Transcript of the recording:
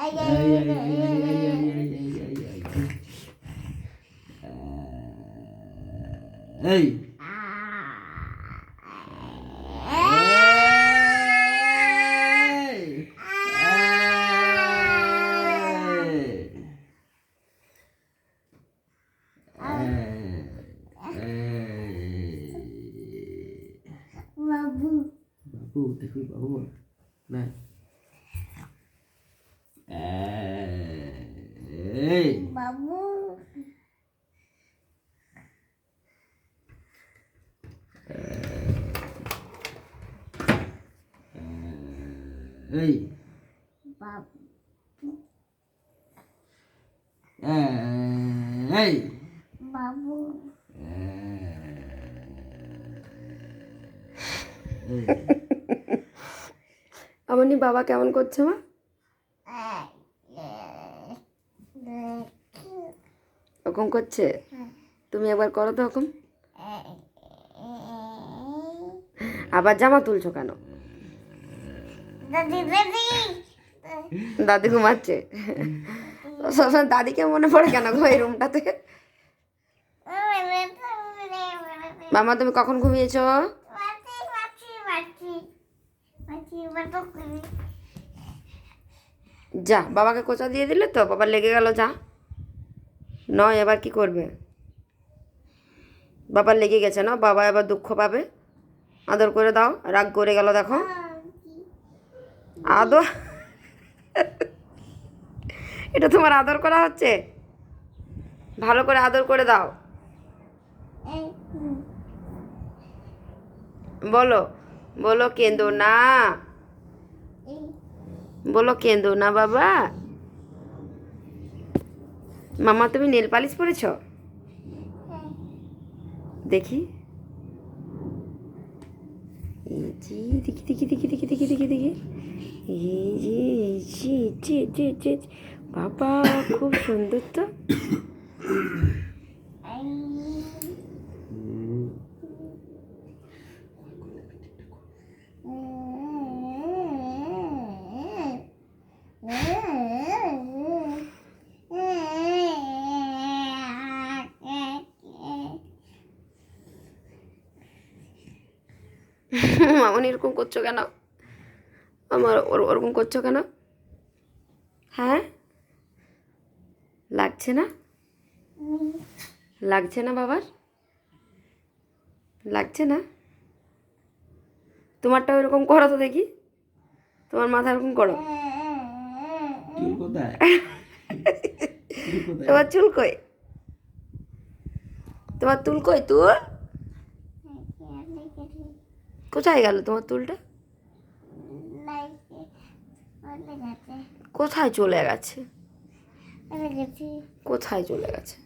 এই, এই, এই, এই, এই, এই, এই, এই, এই, এই। এই এই, এই। বাবু বাবু দেখুন বাবু না এই বাবু এই। বাবু এই। বাবু। আমনি বাবা কেমন করছে মা? ওরকম করছে? তুমি একবার করো তো ওরকম আবার জামা তুলছো কেন? দাদি ঘুমাচ্ছে। সবসময় দাদিকে মনে পড়ে কেন গো এই রুমটাতে? মামা তুমি কখন ঘুমিয়েছো? যা বাবাকে কোচা দিয়ে দিলে তো? বাবা লেগে গেল যা। নয় এবার কি করবে? বাবার লেগে গেছে না? বাবা এবার দুঃখ পাবে। আদর করে দাও রাগ করে গেল দেখো। আদর? এটা তোমার আদর করা হচ্ছে? ভালো করে আদর করে দাও। বলো বলো কেঁদো না বলো কেঁদো না বাবা। মামা, তুমি নেল পালিশ পরেছ? দেখি। দেখি দেখি দেখি দেখি দেখি দেখি দেখি। জি জি জি জি বাবা খুব সুন্দর তো মামনি এরকম করছো কেন আমার ওর- ওরকম করছ কেন? হ্যাঁ? লাগছে না? লাগছে না বাবার? লাগছে না? তোমারটা ওরকম করো তো দেখি। তোমার মাথা এরকম করো। তোমার চুল কই? তোমার তুল কই তুল কোথায় গেল তোমার তুলটা কোথায় চলে গেছে? কোথায় চলে গেছে।